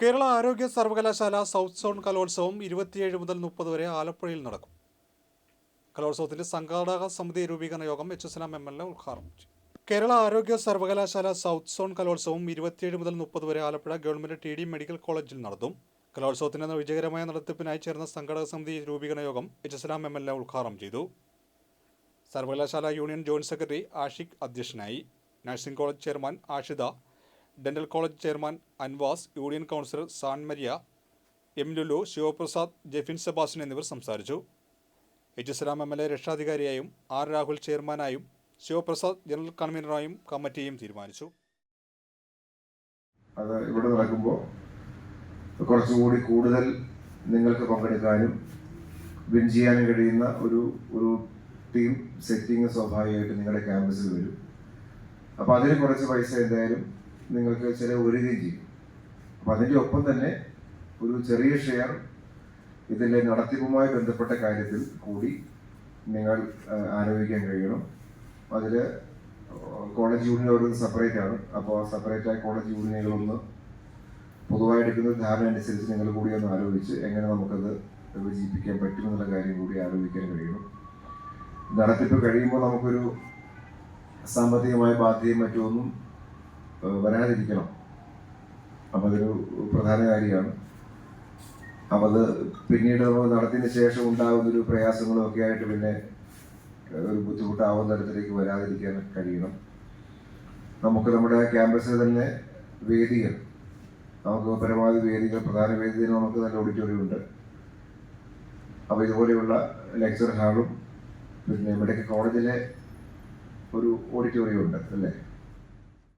കേരള ആരോഗ്യ സർവകലാശാല south zone കലോത്സവം ഇരുപത്തിയേഴ് മുതൽ മുപ്പത് വരെ ആലപ്പുഴയിൽ നടക്കും. കലോത്സവത്തിന്റെ സംഘാടക സമിതി രൂപീകരണ യോഗം H S M M L A ഉദ്ഘാടനം ചെയ്തു. കേരള ആരോഗ്യ സർവകലാശാല സൗത്ത് സോൺ കലോത്സവം ഇരുപത്തിയേഴ് മുതൽ മുപ്പത് വരെ Alappuzha government T D medical കോളേജിൽ നടത്തും. കലോത്സവത്തിന്റെ വിജയകരമായ നടത്തിപ്പിനായി ചേർന്ന സംഘാടക സമിതി രൂപീകരണ യോഗം H S M M L A ഉദ്ഘാടനം ചെയ്തു. സർവകലാശാല യൂണിയൻ ജോയിന്റ് സെക്രട്ടറി ആഷിഖ് അധ്യക്ഷനായി. Nursing college chairman Ashida dental college chairman Anvas union councillor San Maria M Lulu Sivaprasad Jefin Sebastian എന്നിവർ സംസാരിച്ചു. H S Ram M L A രക്ഷാധികാരിയായും R. Rahul ചെയർമാനായും Sivaprasad general കൺവീനറായും കമ്മിറ്റിയും തീരുമാനിച്ചു. അത് ഇവിടെ നടക്കുമ്പോൾ കുറച്ചുകൂടി കൂടുതൽ നിങ്ങൾക്ക് പങ്കെടുക്കാനും വിൻ ചെയ്യാനും കഴിയുന്ന ഒരു ഒരു ടീം സെറ്റിംഗ് സ്വാഭാവികമായിട്ട് നിങ്ങളുടെ ക്യാമ്പസിൽ വരും. അപ്പോൾ അതിന് കുറച്ച് പൈസ എന്തായാലും നിങ്ങൾക്ക് ചില വരികയും ചെയ്യും. അപ്പോൾ അതിന്റെ ഒപ്പം തന്നെ ഒരു ചെറിയ ഷെയർ ഇതിന്റെ നടത്തിപ്പുമായി ബന്ധപ്പെട്ട കാര്യത്തിൽ കൂടി നിങ്ങൾ ആരോപിക്കാൻ കഴിയണം. അതിൽ കോളേജ് യൂണിയൻ ഓരോന്ന് സെപ്പറേറ്റ് ആണ്. അപ്പോൾ സെപ്പറേറ്റ് ആയ കോളേജ് യൂണിയനുകളൊന്ന് പൊതുവായി എടുക്കുന്ന ധാരണ അനുസരിച്ച് നിങ്ങൾ കൂടി ഒന്ന് ആലോചിച്ച് എങ്ങനെ നമുക്കത് വിജയിപ്പിക്കാൻ പറ്റുമെന്നുള്ള കാര്യം കൂടി ആലോചിക്കാൻ കഴിയണം. നടത്തിപ്പ് കഴിയുമ്പോൾ നമുക്കൊരു സാമ്പത്തികമായ ബാധ്യതയും മറ്റുമൊന്നും വരാതിരിക്കണം അപ്പം അതൊരു പ്രധാന കാര്യമാണ്. അപ്പം അത് പിന്നീട് നമ്മൾ നടത്തിയതിന് ശേഷം ഉണ്ടാകുന്നൊരു പ്രയാസങ്ങളും ഒക്കെ ആയിട്ട് പിന്നെ ഒരു ബുദ്ധിമുട്ടാവുന്ന തരത്തിലേക്ക് വരാതിരിക്കാൻ കഴിയണം. നമുക്ക് നമ്മുടെ ക്യാമ്പസിൽ തന്നെ വേദികൾ നമുക്ക് പരമാവധി വേദികൾ പ്രധാന വേദികൾ നമുക്ക് നല്ല ഓഡിറ്റോറിയം ഉണ്ട്. അപ്പോൾ ഇതുപോലെയുള്ള ലെക്ചർ ഹാളും പിന്നെ മെഡിക്കൽ കോളേജിലെ ഒരു ഓഡിറ്റോറിയം ഉണ്ട് അല്ലേ?